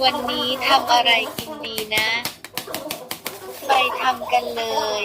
วันนี้ทำอะไรกินดีนะ ไปทำกันเลย